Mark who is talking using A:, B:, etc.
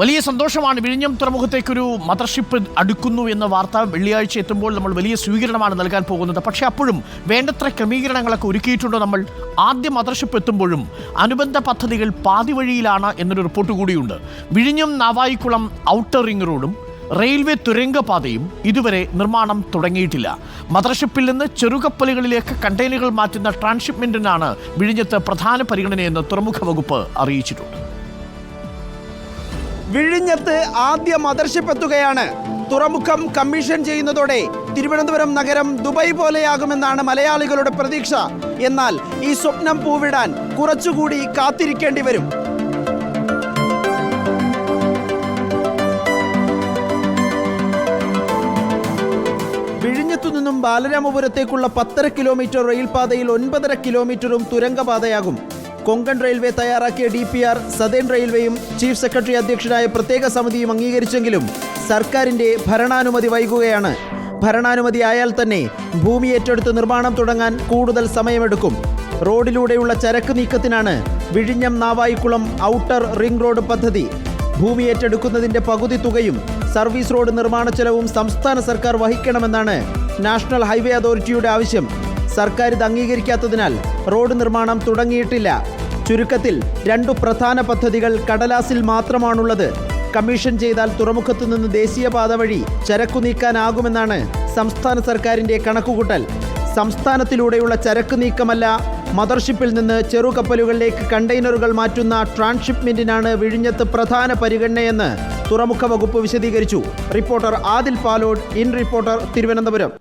A: വലിയ സന്തോഷമാണ്. വിഴിഞ്ഞം തുറമുഖത്തേക്കൊരു മദർഷിപ്പ് അടുക്കുന്നു എന്ന വാർത്ത വെള്ളിയാഴ്ച എത്തുമ്പോൾ നമ്മൾ വലിയ സ്വീകരണമാണ് നൽകാൻ പോകുന്നത്. പക്ഷേ അപ്പോഴും വേണ്ടത്ര ക്രമീകരണങ്ങളൊക്കെ ഒരുക്കിയിട്ടുണ്ടോ നമ്മൾ? ആദ്യ മദർഷിപ്പ് എത്തുമ്പോഴും അനുബന്ധ പദ്ധതികൾ പാതി വഴിയിലാണ് എന്നൊരു റിപ്പോർട്ട് കൂടിയുണ്ട്. വിഴിഞ്ഞം നാവായിക്കുളം ഔട്ടർ റിംഗ് റോഡും റെയിൽവേ തുരങ്കപാതയും ഇതുവരെ നിർമ്മാണം തുടങ്ങിയിട്ടില്ല. മദർഷിപ്പിൽ നിന്ന് ചെറുകപ്പലുകളിലേക്ക് കണ്ടെയ്നറുകൾ മാറ്റുന്ന ട്രാൻസ്ഷിപ്മെന്റിനാണ് വിഴിഞ്ഞത്ത് പ്രധാന പരിഗണനയെന്ന് തുറമുഖ വകുപ്പ് അറിയിച്ചിട്ടുണ്ട്.
B: വിഴിഞ്ഞത്ത് ആദ്യ മദർഷിപ്പ് എത്തുകയാണ് തുറമുഖം കമ്മീഷൻ ചെയ്യുന്നതോടെ തിരുവനന്തപുരം നഗരം ദുബായ് പോലെയാകുമെന്നാണ് മലയാളികളുടെ പ്രതീക്ഷ. എന്നാൽ ഈ സ്വപ്നം പൂവിടാൻ കുറച്ചുകൂടി കാത്തിരിക്കേണ്ടി വരും. വിഴിഞ്ഞത്തു നിന്നും ബാലരാമപുരത്തേക്കുള്ള പത്തര കിലോമീറ്റർ റെയിൽപാതയിൽ ഒൻപതര കിലോമീറ്ററും തുരങ്കപാതയാകും. കൊങ്കൺ റെയിൽവേ തയ്യാറാക്കിയ ഡി പി ആർ സദേൺ റെയിൽവേയും ചീഫ് സെക്രട്ടറി അധ്യക്ഷനായ പ്രത്യേക സമിതിയും അംഗീകരിച്ചെങ്കിലും സർക്കാരിന്റെ ഭരണാനുമതി വൈകുകയാണ്. ഭരണാനുമതി ആയാൽ തന്നെ ഭൂമി ഏറ്റെടുത്ത് നിർമ്മാണം തുടങ്ങാൻ കൂടുതൽ സമയമെടുക്കും. റോഡിലൂടെയുള്ള ചരക്ക് നീക്കത്തിനാണ് വിഴിഞ്ഞം നാവായിക്കുളം ഔട്ടർ റിംഗ് റോഡ് പദ്ധതി. ഭൂമി ഏറ്റെടുക്കുന്നതിന്റെ പകുതി തുകയും സർവീസ് റോഡ് നിർമ്മാണ ചെലവും സംസ്ഥാന സർക്കാർ വഹിക്കണമെന്നാണ് നാഷണൽ ഹൈവേ അതോറിറ്റിയുടെ ആവശ്യം. സർക്കാർ ഇത് അംഗീകരിക്കാത്തതിനാൽ റോഡ് നിർമ്മാണം തുടങ്ങിയിട്ടില്ല. ചുരുക്കത്തിൽ രണ്ടു പ്രധാന പദ്ധതികൾ കടലാസിൽ മാത്രമാണുള്ളത്. കമ്മീഷൻ ചെയ്താൽ തുറമുഖത്തു നിന്ന് ദേശീയപാത വഴി ചരക്കു നീക്കാനാകുമെന്നാണ് സംസ്ഥാന സർക്കാരിന്റെ കണക്കുകൂട്ടൽ. സംസ്ഥാനത്തിലൂടെയുള്ള ചരക്ക് നീക്കമല്ല മദർഷിപ്പിൽ നിന്ന് ചെറുകപ്പലുകളിലേക്ക് കണ്ടെയ്നറുകൾ മാറ്റുന്ന ട്രാൻസ്ഷിപ്മെന്റിനാണ് വിഴിഞ്ഞത്ത് പ്രധാന പരിഗണനയെന്ന് തുറമുഖ വകുപ്പ് വിശദീകരിച്ചു. Reporter Adil Palode in reporter Thiruvananthapuram.